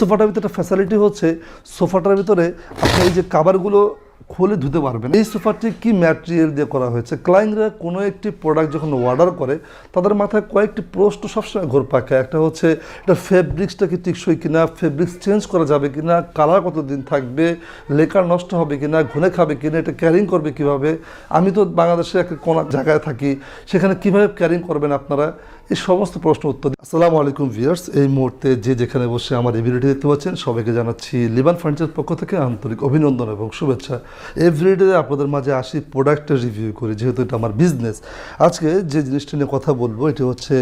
সোফাটার ভিতরে ফ্যাসিলিটি হচ্ছে, সোফাটার ভিতরে আপনি এই যে কাভারগুলো খুলে ধুতে পারবেন। এই সোফাটি কি ম্যাটেরিয়াল দিয়ে করা হয়েছে? ক্লায়েন্টরা কোনো একটি প্রোডাক্ট যখন অর্ডার করে, তাদের মাথায় কয়েকটি প্রশ্ন সবসময় ঘোর পাকে। একটা হচ্ছে, এটা ফেব্রিক্সটা কি টিকসই কিনা? ফেব্রিক্স চেঞ্জ করা যাবে কিনা? কালার কতদিন থাকবে? লেকার নষ্ট হবে কিনা? ঘুনে খাবে কিনা? এটা ক্যারিং করবে কীভাবে? আমি তো বাংলাদেশে একটা কোন জায়গায় থাকি, সেখানে কীভাবে ক্যারিং করবেন আপনারা? এই সমস্ত প্রশ্ন উত্তর। আসসালামু আলাইকুম ভিউয়ার্স, এই মুহূর্তে যে যেখানে বসে আমার এই ভিডিওটি দেখতে পাচ্ছেন, সবাইকে জানাচ্ছি লিবান ফার্নিচার পক্ষ থেকে আন্তরিক অভিনন্দন এবং শুভেচ্ছা এভরিডে আপনাদের মাঝে আসি প্রোডাক্টের রিভিউ করি, যেহেতু এটা আমার বিজনেস আজকে যে জিনিসটা নিয়ে কথা বলব, এটি হচ্ছে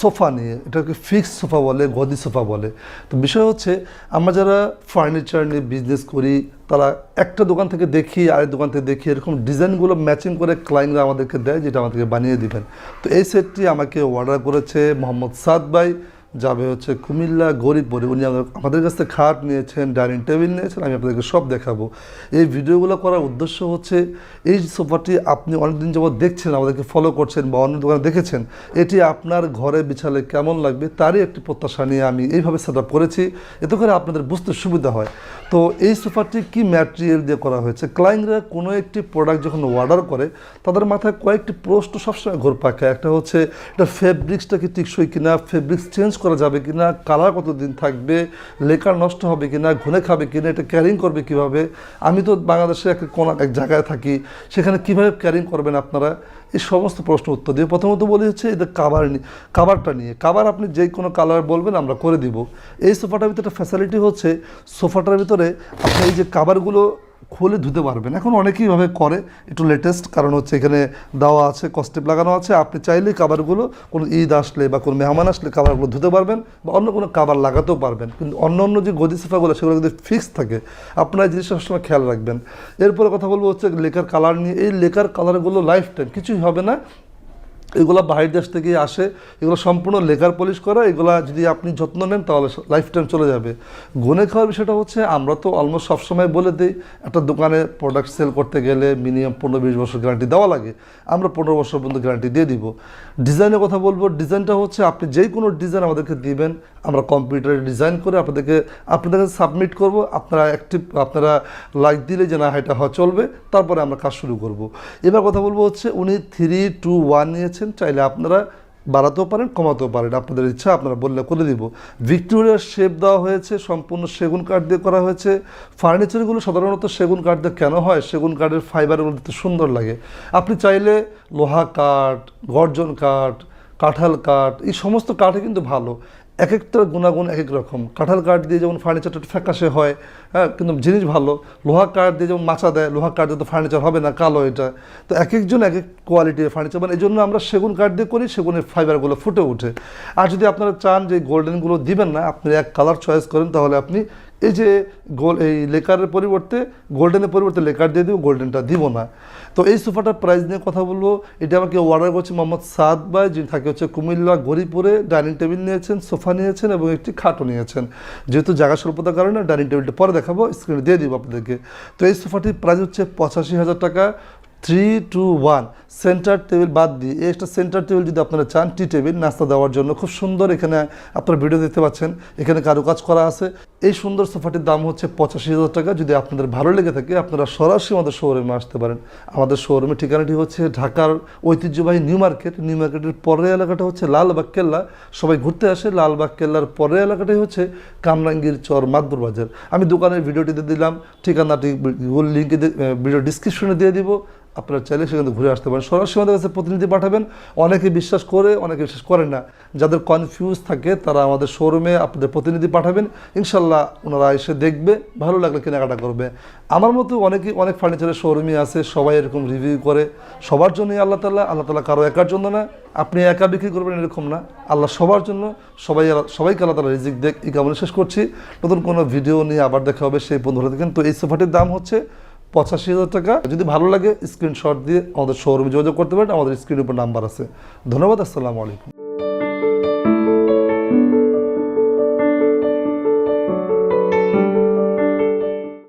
সোফা নিয়ে, এটাকে ফিক্স সোফা বলে, গদি সোফা বলে তো বিষয় হচ্ছে, আমরা যারা ফার্নিচার নিয়ে বিজনেস করি তারা একটা দোকান থেকে দেখি, আরেক দোকান থেকে দেখি, এরকম ডিজাইনগুলো ম্যাচিং করে ক্লায়েন্টরা আমাদেরকে দেয়, যেটা আমাদেরকে বানিয়ে দিবেন। তো এই সেটটি আমাকে অর্ডার করেছে মোহাম্মদ সাদ ভাই। যাবে হচ্ছে কুমিল্লা গরিবপুরে উনি আমাদের কাছ থেকে খাট নিয়েছেন, ডাইনিং টেবিল নিয়েছেন, আমি আপনাদেরকে সব দেখাবো। এই ভিডিওগুলো করার উদ্দেশ্য হচ্ছে, এই সোফাটি আপনি অনেকদিন যাবত দেখছেন, আমাদেরকে ফলো করছেন বা অন্য দোকানে দেখেছেন। এটি আপনার ঘরে বিছালে কেমন লাগবে তারই একটি প্রত্যাশা নিয়ে আমি এইভাবে সেট করেছি। এতে করে আপনাদের বুঝতে সুবিধা হয়। তো এই সোফাটি কি ম্যাটেরিয়াল দিয়ে করা হয়েছে? ক্লায়েন্টরা কোনো একটি প্রোডাক্ট যখন অর্ডার করে, তাদের মাথায় কয়েকটি প্রশ্ন সবসময় ঘোর পাকে একটা হচ্ছে, এটা ফেব্রিক্সটা কি টিকসই কিনা? ফেব্রিক্স চেঞ্জ করা যাবে কিনা কালার কতদিন থাকবে, লেকার নষ্ট হবে কিনা ঘুনে খাবে কিনা, এটা ক্যারিং করবে কীভাবে? আমি তো বাংলাদেশে একটা কোন, এক জায়গায় থাকি, সেখানে কীভাবে ক্যারিং করবেন আপনারা? এই সমস্ত প্রশ্ন উত্তর দিয়ে প্রথমত বলি হচ্ছে এদের কাবার নিয়ে কাবারটা নিয়ে। কাবার আপনি যে কোনো কালার বলবেন, আমরা করে দিব। এই সোফাটার ভিতরে একটা ফ্যাসিলিটি হচ্ছে সোফাটার ভিতরে আপনি এই যে কাবারগুলো খুলে ধুতে পারবেন। এখন অনেকেই ভাবে করে, একটু লেটেস্ট কারণ হচ্ছে এখানে দেওয়া আছে কস্টেপ লাগানো আছে। আপনি চাইলেই কাবারগুলো কোনো ঈদ আসলে বা কোনো মেহমান আসলে কাবারগুলো ধুতে পারবেন বা অন্য কোনো কাবার লাগাতেও পারবেন। কিন্তু অন্য অন্য যে গদি সোফাগুলো সেগুলো কিন্তু ফিক্স থাকে, আপনার এই জিনিসটা সবসময় খেয়াল রাখবেন। এরপরে কথা বলব হচ্ছে লেকার কালার নিয়ে। এই লেকার কালারগুলো লাইফ টাইম কিছুই হবে না। এগুলো বাহির দেশ থেকে আসে, এগুলো সম্পূর্ণ লেকার পলিশ করা, এগুলো যদি আপনি যত্ন নেন তাহলে লাইফ টাইম চলে যাবে। গুনে খাওয়ার বিষয়টা হচ্ছে, আমরা তো অলমোস্ট সবসময় বলে দিই, একটা দোকানে প্রোডাক্ট সেল করতে গেলে মিনিমাম পনেরো বিশ বছর গ্যারান্টি দেওয়া লাগে, আমরা পনেরো বছর পর্যন্ত গ্যারান্টি দিয়ে দিব। ডিজাইনের কথা বলব ডিজাইনটা হচ্ছে আপনি যেই কোনো ডিজাইন আমাদেরকে দিবেন, আমরা কম্পিউটারে ডিজাইন করে আপনাদেরকে, আপনাদের কাছে সাবমিট করব, আপনারা অ্যাক্টিভ আপনারা লাইক দিলে যে না, এটা চলবে, তারপরে আমরা কাজ শুরু করব। এবার কথা বলব হচ্ছে, উনি থ্রি টু ওয়ান নিয়েছেন চাইলে আপনারা বাড়াতেও পারেন, কমাতেও পারেন। আপনাদের ইচ্ছা, আপনারা বললে করে দিব। ভিক্টোরিয়ার শেপ দেওয়া হয়েছে, সম্পূর্ণ সেগুন কাঠ দিয়ে করা হয়েছে। ফার্নিচারগুলো সাধারণত সেগুন কাঠ দিয়ে কেন হয়? সেগুন কাঠের ফাইবারগুলো দিতে সুন্দর লাগে। আপনি চাইলে লোহা কাঠ, গর্জন কাঠ, কাঁঠাল কাঠ, এই সমস্ত কাঠে কিন্তু ভালো। এক একটা গুণাগুণ এক এক রকম। কাঁঠাল কাঠ দিয়ে যেমন ফার্নিচারটা ফ্যাকাশে হয় হ্যাঁ কিন্তু জিনিস ভালো। লোহা কাঠ দিয়ে যেমন মাচা দেয়, লোহা কাঠ দিয়ে তো ফার্নিচার হবে না, কালো এটা। তো এক একজন এক এক কোয়ালিটির ফার্নিচার মানে এই জন্য আমরা সেগুন কাঠ দিয়ে করি, সেগুনের ফাইবারগুলো ফুটে ওঠে। আর যদি আপনারা চান যে গোল্ডেনগুলো দিবেন না, আপনি এক কালার চয়েস করেন, তাহলে আপনি এই যে গোল, এই লেকারের পরিবর্তে, গোল্ডেনের পরিবর্তে লেকার দিয়ে দিব, গোল্ডেনটা দিব না। তো এই সোফাটার প্রাইস নিয়ে কথা বলব। এটা আমাকে অর্ডার করছে মোহাম্মদ সাদ ভাই, যিনি থাকে হচ্ছে কুমিল্লা, গরিপুরে ডাইনিং টেবিল নিয়েছেন, সোফা নিয়েছেন এবং একটি খাটও নিয়েছেন। যেহেতু জায়গা স্বল্পতার কারণে ডাইনিং টেবিলটা পরে দেখাবো স্ক্রিনে দিয়ে দিব আপনাদেরকে। তো এই সোফাটির প্রাইস হচ্ছে পঁচাশি হাজার টাকা three two one centre table বাদ দিয়ে একটা সেন্টার টেবিল যদি আপনারা চান টি টেবিল নাস্তা দেওয়ার জন্য। খুব সুন্দর এখানে আপনারা ভিডিও দেখতে পাচ্ছেন। এখানে কারুকাজ করা আছে। এই সুন্দর সোফাটির দাম হচ্ছে পঁচাশি হাজার টাকা। যদি আপনাদের ভালো লেগে থাকে, আপনারা সরাসরি আমাদের শোরুমে আসতে পারেন। আমাদের শোরুমের ঠিকানাটি হচ্ছে ঢাকার ঐতিহ্যবাহী নিউ মার্কেট। নিউ মার্কেটের পরের এলাকাটা হচ্ছে লালবাগ কেল্লা। সবাই ঘুরতে আসে লালবাগ কেল্লার পরের এলাকাটাই হচ্ছে কামরাঙ্গীর চর মাদবুর বাজার। আমি দোকানের ভিডিওটিতে দিলাম, ঠিকানাটি লিঙ্কে ভিডিও ডিসক্রিপশনে দিয়ে দিব। আপনারা চাইলে সেখান ঘুরে আসতে পারেন। সরাসরি আমাদের কাছে প্রতিনিধি পাঠাবেন। অনেকে বিশ্বাস করে, অনেকে বিশ্বাস করেন না। যাদের কনফিউজ থাকে, তারা আমাদের শোরুমে আপনাদের প্রতিনিধি পাঠাবেন। ইনশাল্লাহ ওনারা এসে দেখবে, ভালো লাগলে কেনাকাটা করবে। আমার মতো অনেকেই অনেক ফার্নিচারের শোরুমই আছে, সবাই এরকম রিভিউ করে। সবার জন্যই আল্লাহ তাল্লাহ আল্লাহ তালা কারও একার জন্য না। আপনি একা বিক্রি করবেন এরকম না। আল্লাহ সবার জন্য সবাই সবাইকে আল্লাহ তালা রিজিক দেখ। এই কামনা শেষ করছি। নতুন কোনো ভিডিও নিয়ে আবার দেখা হবে সেই বন্ধুরা দেখেন। তো এই সোফাটির দাম হচ্ছে পঁচাশি হাজার টাকা। যদি ভালো লাগে স্ক্রিনশট দিয়ে আমাদের শোরুমে যোগাযোগ করতে পারেন। আমাদের স্ক্রিনের উপর নাম্বার আছে। ধন্যবাদ, আসসালামু আলাইকুম।